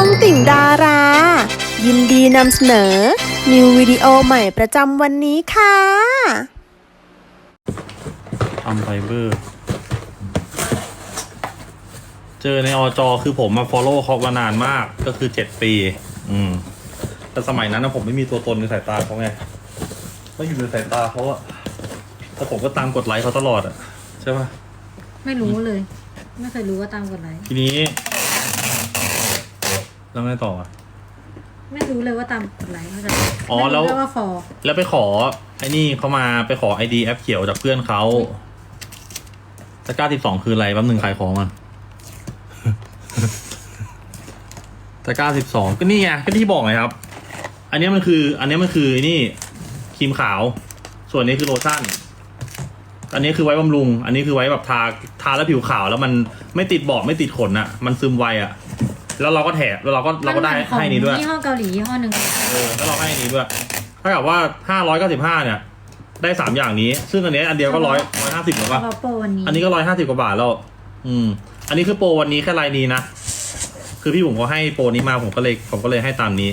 องติ่งดารา ยินดีนำเสนอ นิววิดีโอใหม่ประจำวันนี้ค่ะทำไฟเบอร์ เจอในอจอคือผมมา follow เขามานานมากก็คือเจ็ดปี อืม แต่สมัยนั้นนะผมไม่มีตัวตนในสายตาเขาไงก็อยู่ในสายตาเขาอะแต่ผมก็ตามกดไลค์เขาตลอดอะใช่ปะไม่รู้เลย ไม่เคยรู้ว่าตามกฎไหนทีนี้ แล้วไงต่ออะ ไม่รู้เลยว่าตามกฎไหนเข้าใจอ๋อไม่รู้แล้วด้วยว่าฟอแล้วไปขอไอ้นี่เขามาไปขอไอดีแอปเขียวจากเพื่อนเขาตะกร้าสิบสองคืออะไรแป๊บหนึ่งขายของอะ ตะกร้าสิบสองก็นี่ไงก็ที่บอกไงครับ อันนี้มันคือ อันนี้มันคือไอ้นี่ครีมขาว ส่วนนี้คือโลชั่น อันนี้คือไว้บำรุง อันนี้คือไว้แบบทาทาแล้วผิวขาวแล้วมันไม่ติดบอบไม่ติดขนอะ มันซึมไวอะ แล้วเราก็แถมแล้วเราก็เราก็ได้มันเหมือนของให้นี้ด้วย ยี่ห้อเกาหลียี่ห้อหนึ่งเออแล้วเราให้อันนี้ด้วยถ้ากับว่าห้าร้อยเก้าสิบห้าเนี่ย ได้สามอย่างนี้ ซึ่งอันเนี้ยอันเดียวก็ร้อยร้อยห้าสิบหรือเฉปะพาะโปรวันนี้อันนี้ก็ร้อยห้าสิบกว่าบาทแล้ว อืม อันนี้คือโปรวันนี้แค่รายนี้นะ คือพี่ผมก็ให้โปรนี้มาผมก็เลยผมก็เลยให้ตามนี้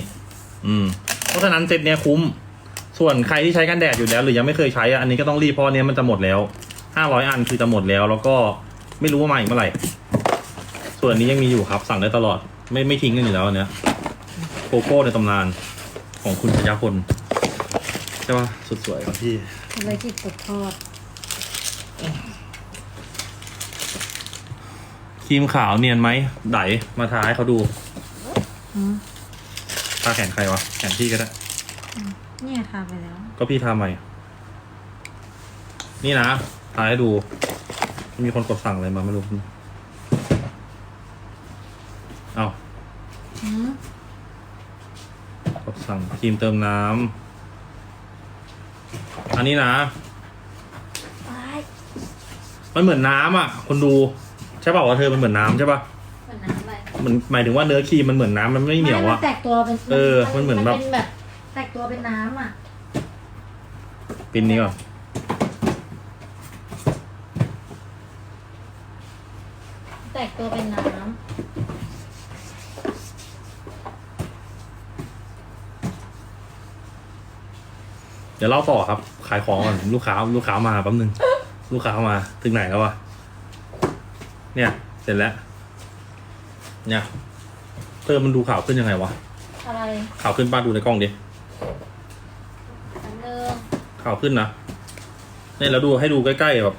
อืม เพราะฉะนั้นเซตเนี้ยคุ้ม ส่วนใครที่ใช้กันแดดอยู่แล้ว หรือยังไม่เคยใช้อะอันนี้ก็ต้องรีบเพราะอันเนี้ยมันจะหมดแล้วห้าร้อยอันคือจะหมดแล้ว แล้วก็ไม่รู้ว่ามาอีกเมื่อไหร่ ส่วนอันนี้ยังมีอยู่ครับสั่งได้ตลอด ไม่ไม่ทิ้งกันอยู่แล้วอันเนี้ยโกโก้ในตำนานของคุณชยพลใช่ปะสุดสวยครับพี่ธุรกิจตกทอดครีมขาวเนียนไหมไดมาทาให้เขาดูอืมทาแขนใครวะแขนพี่ก็ได้ เนี่ยทาไปแล้ว ก็พี่ทาใหม่ นี่นะทาให้ดู มีคนกดสั่งอะไรมาไม่รู้ เอาอืมกดสั่งครีมเติมน้ำ อันนี้นะมันเหมือนน้ำอะ คนดู ใช่ป่าวว่าเธอมันเหมือนน้ำใช่ป่ะเหมือนน้ำอะไรมันหมายถึงว่าเนื้อครีมมันเหมือนน้ำมันไม่เหนียวมัอะ แตกตัวเป็นเออมันเหมือนแบบเป็นแบบแตกตัวเป็นน้ำอะปินนี้ก่อนแตกตัวเป็นน้ เดี๋ยวเล่าต่อครับ ขายของก่อนลูกค้าลูกค้ามาแป๊บนึง ลูกค้ามา ถึงไหนแล้ววะเนี่ย เสร็จแล้ว เนี่ยเธอมันดูข่าวขึ้นยังไงวะำอะไรข่าวขึ้นป้าดูในกล้องดิอันเดิมข่าวขึ้นนะเนี่ยแล้วดูให้ดูใกล้ๆแบบ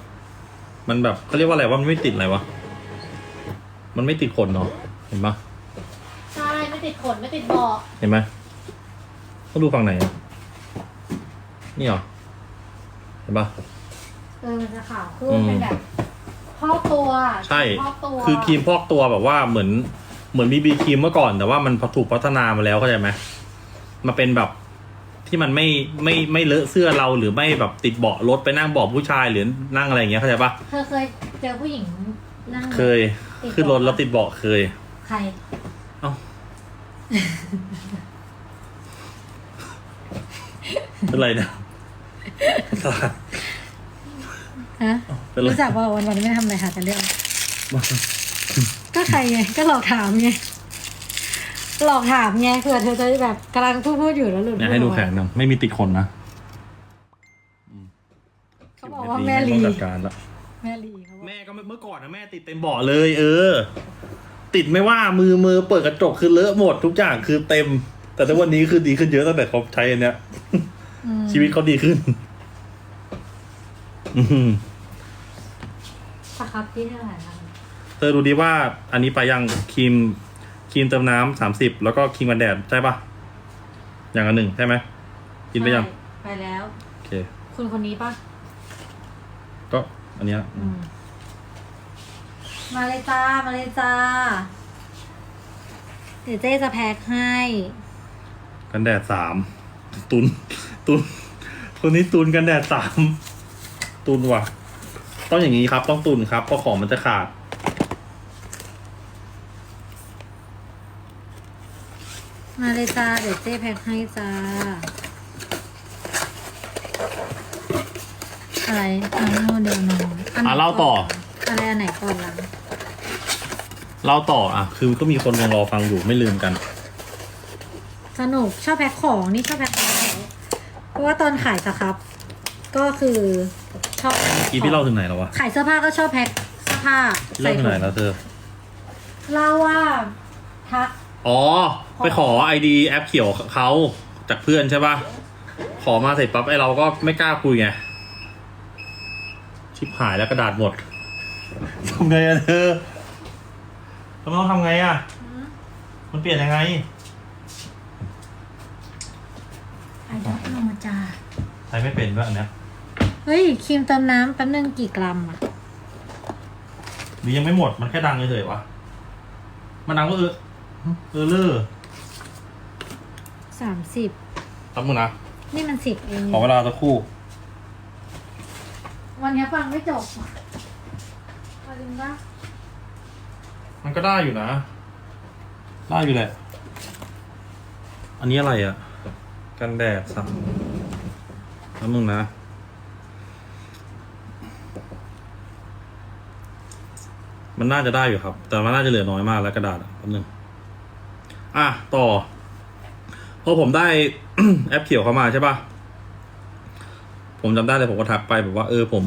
มันแบบเขาเรียกว่าอะไรว่ามันไม่ติดอะไรวะมันไม่ติดขนเนาะเห็นปะใช่ไม่ติดขนไม่ติดเบาะเห็นไหมต้องดูฝั่งไหนอะ นี่เหรอเห็นปะเออมันจะขาวขึ้นอืมเป็นแบบพอกตัวใช่พอกตัวคือครีมพอกตัวแบบว่าเหมือนเหมือนบีบีครีมเมื่อก่อน แต่ว่ามันถูกพัฒนามาแล้วเข้าใจไหมมาเป็นแบบที่มันไม่ไม่ไม่เลอะเสื้อเราหรือไม่แบบติดเบาะรถไปนั่งเบาะผู้ชายหรือนั่งอะไรอย่างเงี้ยเข้าใจปะเธอเคยเจอผู้หญิงนั่งเคยขึ้นรถแล้วติดเบาะเคย ใครเอ้าเป็นไรนะ ฮะเป็นไร รู้จักว่าวันวันๆไม่ทำอะไรหาแต่เรื่อง ก็ใครไงก็หลอกถามไงหลอกถามไงเผื่อเธอจะแบบกำลังพูดพูดอยู่แล้วหลุดเนี่ยให้ดูพูออกแขมานหน่อยไม่มีติดขนนะเขาบอกว่าแม่ลี ต้องจัดการละแม่ลีเขาบอกแม่ก็เมื่อก่อนนะแม่ติดเต็มเบาะเลย เออ ติดไม่ว่ามือมือเปิดกระจกคือเลอะหมดทุกอย่างคือเต็ม แต่ในวันนี้คือดีขึ้นเยอะตั้งแต่เขาใช้อันเนี้ยอืม ชีวิตเขาดีขึ้น อืมปะครับที่เท่าไหร่คะเธอดูดีว่า อันนี้ไปยังครีมครีมเติมน้ำสามสิบแล้วก็ครีมกันแดดใช่ปะอย่างละหนึ่งใช่ไหมกินไปยังใช่ไปแล้ว โอเค คุณคนนี้ปะก็อันเนี้ยอืมมาเลยจ้า มาเลยจ้า เดี๋ยวเจ๊จะแพ็คให้ กันแดดสาม ตุน ตุนคนนี้ตุนกันแดดสามตุนว่ะ ต้องอย่างนี้ครับ ต้องตุนครับเพราะของมันจะขาด มาเลยจ้าเดี๋ยวเจ๊แพ็คให้จ้า อะไรอันโนเดลนอนอะเล่าต่ออะไรอันไหนก่อนล่ะเราต่ออะ คือก็มีคนยังรอฟังอยู่ไม่ลืมกัน สนุกชอบแพ็คของนี่ชอบแพ็คของเพ ราะว่าตอนขายสครับ ก็คือชอบอีพี่เล่าถึงไหนแล้ววะขายเสื้อผ้าก็ชอบแพ็คเสื้อผ้าพี่เล่าถึงไหนแล้วเธอเล่าว่าทัก อ๋อ ไปขอไอดีแอปเขียวเขาจากเพื่อนใช่ปะขอมาเสร็จปั๊บไอเราก็ไม่กล้าคุยไง ชิบหายแล้วกระดาษหมดทำไงอะเธอเราต้องทำไงอะมันเปลี่ยนยังไง ไอ้ดอกโนจา ใช้ไม่เป็นด้วยอันเนี้ยเฮ้ยครีมเติมน้ำแป๊บนึงกี่กรัมอะหรือยังไม่หมดมันแค่ดังเฉยๆวะ มันดังก็เออเออเลอร์สามสิบทำมึงนะ นี่มันสิบเองขอเวลาสักครู่ วันนี้ฟังไม่จบมาดึงปะมันก็ได้อยู่นะ ได้อยู่แหละ อันนี้อะไรอะ่ะ กันแดดสัก แล้วมึงนะมันน่าจะได้อยู่ครับ แต่มันน่าจะเหลือน้อยมากแล้วกระดาษแป๊บนึงอะต่อ พอผมได้แอปเขียวเข้ามาใช่ปะผมจำได้เลยผมก็ทักไปแบบว่า เออ ผม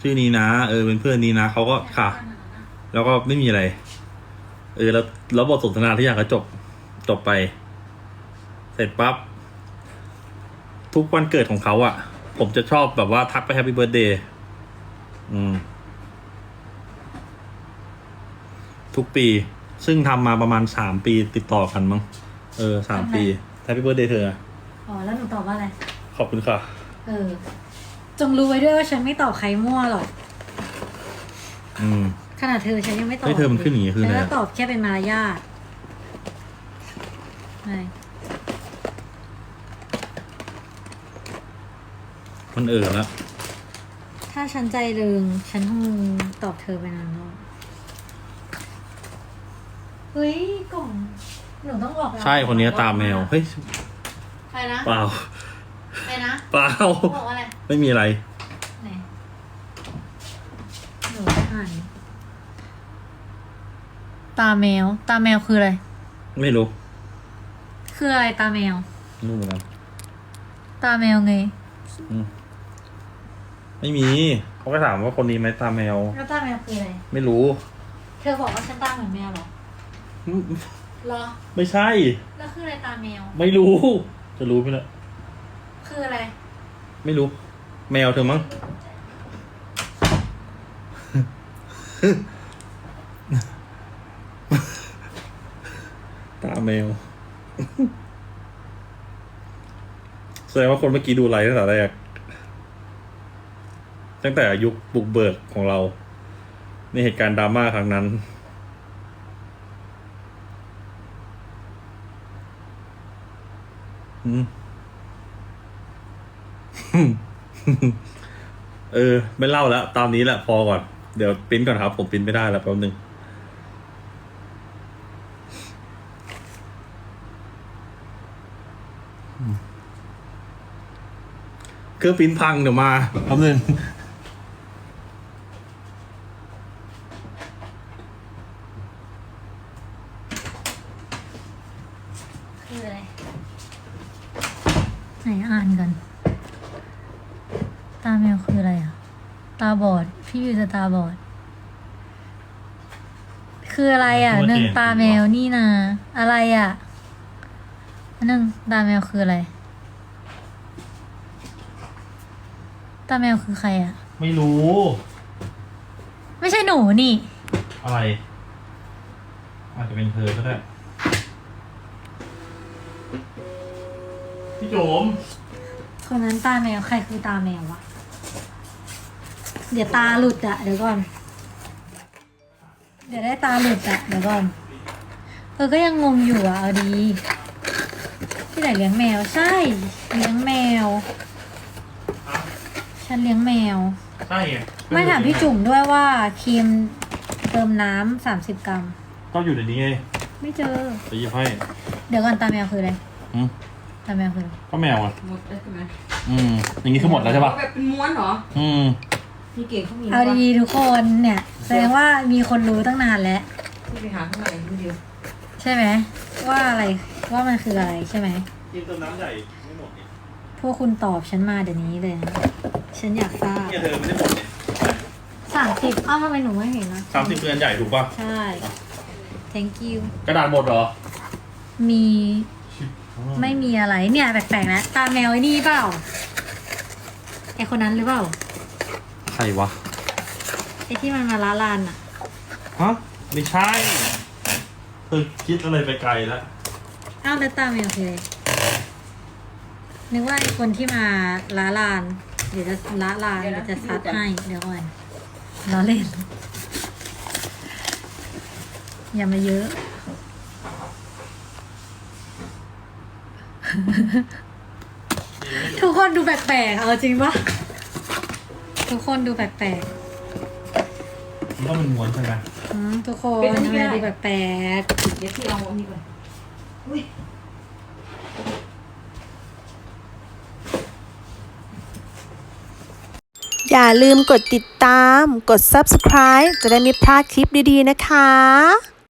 ชื่อนี้นะ เออเป็นเพื่อนนี้นะเขาก็ค่ะ แล้วก็ไม่มีอะไร เออแล้วแล้วบทสนทนาที่อยากก็จบจบไป เสร็จปั๊บ ทุกวันเกิดของเขาอะ่ะ ผมจะชอบแบบว่าทักไปแฮปปี้เบิร์ดเดย์อืม ทุกปี ซึ่งทำมาประมาณสามปีติดต่อกันมั้ง เออสามปีแฮปปี้เบิร์ดเดย์เธออะอ๋อ แล้วหนูตอบว่าอะไร ขอบคุณค่ะ เออ จงรู้ไว้ด้วยว่าฉันไม่ตอบใครมั่วหรอก อืม ขนาดเธอฉันยังไม่ตอบเฮ้ยเธอมันขึ้นอย่างงี้คืออะไรฉัอะก็ตอบแค่เป็นมารยาทใช่ มันเออแล้วถ้าฉันใจลึงฉันคงตอบเธอไปนานแล้วเฮ้ยกล่องหนูต้องบอกแล้วใช่คนนี้ตามแมวเฮ้ยใครนะเปล่าใครนะเปล่าบอกว่าอะไรไม่มีอะไรไหนหนูจะอ่านตาแมว ตาแมวคืออะไร ไม่รู้ คืออะไรตาแมว ไม่รู้เหมือนกันตาแมวไง ไม่มีเขาก็ถามว่าคนนี้ไหมตาแมว แล้วตาแมวคืออะไร ไม่รู้ เธอบอกว่าฉันตาเหมือนแมวเหรอเหรอ ไม่ใช่ แล้วคืออะไรตาแมว ไม่รู้ จะรู้ไหมล่ะคืออะไร ไม่รู้ แมวเธอมั้ง ตาแมว แสดงว่าคนเมื่อกี้ดูไลฟ์ตั้งแต่แรก ตั้งแต่ยุคบุกเบิกของเรา ในเหตุการณ์ดราม่าครั้งนั้น เออ ไม่เล่าแล้ว ตามนี้แหละพอก่อน เดี๋ยวปิ้นก่อนครับ ผมปิ้นไม่ได้แล้วแป๊บนึงเครื่องปิ้นพังเดี๋ยวมาแป๊บนึง คืออะไรไหนอ่านกัน ตาแมวคืออะไรอะ ตาบอด พี่วิวจะตาบอด คืออะไรอะตัวหนึ่งเจนตาแมวนี่นะอะไรอะอันหนึ่งตาแมวคืออะไร ตาแมวคือใครอะ ไม่รู้ ไม่ใช่หนูนี่ อะไร อาจจะเป็นเธอก็ได้ โจมคนนั้นตาแมวใครคือตาแมววะ เดี๋ยวตาหลุดอะเดี๋ยวก่อน เดี๋ยวได้ตาหลุดอะเดี๋ยวก่อนเออก็ยังงงอยู่อะเอาดี ที่ไหนเลี้ยงแมวใช่ เลี้ยงแมวฉันเลี้ยงแมว ใช่ไงไม่ถามพี่จุ๋มด้วยว่าครีมเติมน้ำสามสิบกรัม ก็อยู่ในนี้ไงไม่เจอจะหยิบให้ เดี๋ยวก่อนตาแมวคืออะไรอืม ตาแมวคืออะไรก็แมวอะหมดแล้วใช่ไหมอืม อย่างนี้คือหมดแล้วใช่ปะแบบเป็นม้วนเหรออืม พี่เก่งเขามีเอาดีๆทุกคนเนี่ย แสดงว่ามีคนรู้ตั้งนานแล้วที่ไปหาข้างในดูดิวใช่ไหมว่าอะไรว่ามันคืออะไรใช่ไหมกินเติมน้ำใหญ่ไม่หมดเนี่ยพวกคุณตอบฉันมาเดี๋ยวนี้เลยนะฉันอยากทราบเนี่ยเธอไม่ได้หมดเนี่ยสามสิบอ้าวทำไมหนูไม่เห็นนะสามสิบเดือนใหญ่ถูกป่ะ ใช่ thank you กระดาษหมดเหรอ มี ไม่มีอะไรเนี่ยแปลกๆนะ ตาแมวไอ้นี่เปล่าไอคนนั้นหรือเปล่าใครวะไอที่มันมาล้าลานอะฮะไม่ใช่เธอคิดอะไรไปไกลแล้วอ้าวแล้วตาแมวคืออะไรนึกว่าไอคนที่มาล้าลาน เดี๋ยวจะล้าลานเดี๋ยวจะซัดให้เดี๋ยวก่อนล้อเล่นอย่ามาเยอะ ทุกคนดูแปลกๆ เอาจริงปะทุกคนดูแปลกมันต้องเป็นม้วนใช่ไหมๆอืมทุกคนทำไมดูแปลกเดี๋ยวที่เอาอันนี้ก่อนอุ้ยอย่าลืมกดติดตาม กด subscribe จะได้ไม่พลาดคลิปดีๆนะคะ